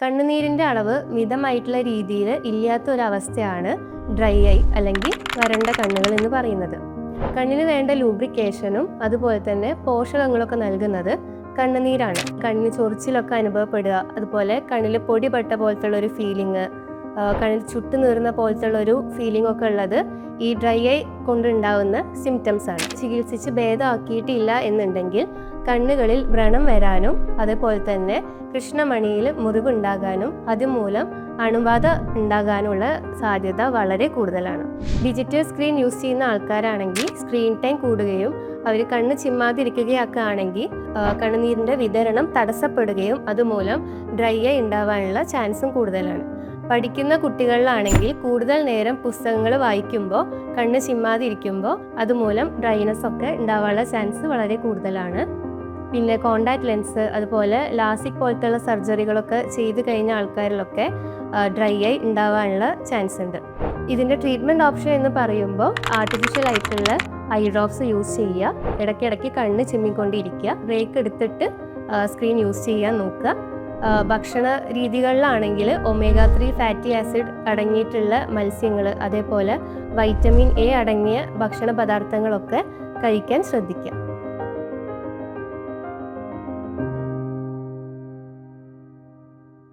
കണ്ണുനീരിന്റെ അളവ് മിതമായിട്ടുള്ള രീതിയിൽ ഇല്ലാത്ത ഒരു അവസ്ഥയാണ് ഡ്രൈ ഐ അല്ലെങ്കിൽ വരണ്ട കണ്ണുകൾ എന്ന് പറയുന്നത്. കണ്ണിന് വേണ്ട ലൂബ്രിക്കേഷനും അതുപോലെ തന്നെ പോഷകങ്ങളൊക്കെ നൽകുന്നത് കണ്ണുനീരാണ്. കണ്ണിന് ചൊറിച്ചിലൊക്കെ അനുഭവപ്പെടുക അതുപോലെ കണ്ണിൽ പൊടി പെട്ട പോലത്തുള്ള ഒരു ഫീലിംഗ് കണ്ണിൽ ചുട്ടു നീറുന്ന പോലത്തെ ഒരു ഫീലിംഗ് ഒക്കെ ഉള്ളത് ഈ ഡ്രൈ ഐ കൊണ്ടുണ്ടാവുന്ന സിംറ്റംസ് ആണ്. ചികിത്സിച്ച് ഭേദമാക്കിയിട്ടില്ല എന്നുണ്ടെങ്കിൽ കണ്ണുകളിൽ വ്രണം വരാനും അതുപോലെ തന്നെ കൃഷ്ണമണിയിൽ മുറിവുണ്ടാകാനും അതുമൂലം അണുബാധ ഉണ്ടാകാനുള്ള സാധ്യത വളരെ കൂടുതലാണ്. ഡിജിറ്റൽ സ്ക്രീൻ യൂസ് ചെയ്യുന്ന ആൾക്കാരാണെങ്കിൽ സ്ക്രീൻ ടൈം കൂടുകയും അവർ കണ്ണ് ചിമ്മാതിരിക്കുകയൊക്കെ ആണെങ്കിൽ കണ്ണുനീരിന്റെ വിതരണം തടസ്സപ്പെടുകയും അതുമൂലം ഡ്രൈ ആയി ഉണ്ടാവാനുള്ള ചാൻസും കൂടുതലാണ്. പഠിക്കുന്ന കുട്ടികളിലാണെങ്കിൽ കൂടുതൽ നേരം പുസ്തകങ്ങൾ വായിക്കുമ്പോൾ കണ്ണ് ചിമ്മാതിരിക്കുമ്പോൾ അതുമൂലം ഡ്രൈനസ് ഒക്കെ ഉണ്ടാവാനുള്ള ചാൻസ് വളരെ കൂടുതലാണ്. പിന്നെ കോണ്ടാക്ട് ലെൻസ് അതുപോലെ ലാസിക് പോലത്തുള്ള സർജറികളൊക്കെ ചെയ്ത് കഴിഞ്ഞ ആൾക്കാരിലൊക്കെ ഡ്രൈ ആയി ഉണ്ടാവാനുള്ള ചാൻസ് ഉണ്ട്. ഇതിന്റെ ട്രീറ്റ്മെന്റ് ഓപ്ഷൻ എന്ന് പറയുമ്പോൾ ആർട്ടിഫിഷ്യൽ ആയിട്ടുള്ള ഐ ഡ്രോപ്സ് യൂസ് ചെയ്യുക. ഇടയ്ക്കിടയ്ക്ക് കണ്ണ് ചിമ്മിക്കൊണ്ടിരിക്കുക. ബ്രേക്ക് എടുത്തിട്ട് സ്ക്രീൻ യൂസ് ചെയ്യാൻ നോക്കുക. ഭക്ഷണ രീതികളിലാണെങ്കിൽ ഒമേഗ ത്രീ ഫാറ്റി ആസിഡ് അടങ്ങിയിട്ടുള്ള മത്സ്യങ്ങൾ അതേപോലെ വൈറ്റമിൻ എ അടങ്ങിയ ഭക്ഷണ പദാർത്ഥങ്ങളൊക്കെ കഴിക്കാൻ ശ്രദ്ധിക്കുക.